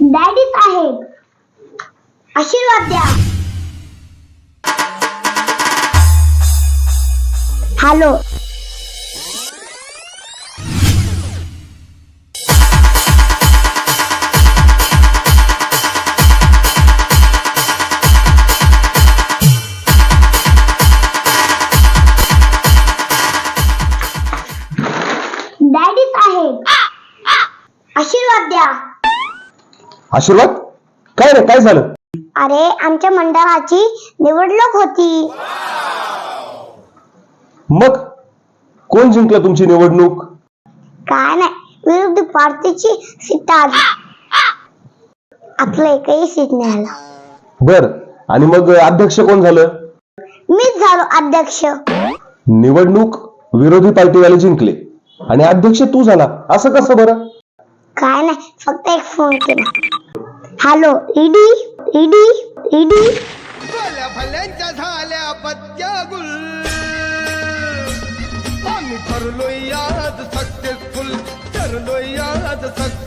डॅडीच आहेत आशीर्वाद द्या. हॅलो डॅडी साहेब आशीर्वाद द्या. आशीर्वाद? काय रे काय झालं? अरे आमच्या मंडळाची निवडणूक होती. मग कोण जिंकलं तुमची निवडणूक? काय नाही विरुद्ध पार्टीची सीट आली आपलं एकही सीट नाही आलं बर आणि मग अध्यक्ष कोण झालं? मीच झालो अध्यक्ष. निवडणूक विरोधी पार्टीवाले जिंकले. आणि अध्यक्ष तू झाला. असं कसं बरं? काय नाही फक्त एक फोन केला. हॅलो ईडी ईडी ईडी झाल्या पत्या गुल आम्ही ठरलोय आज सक्सेसफुल ठरलो आज सक्सेस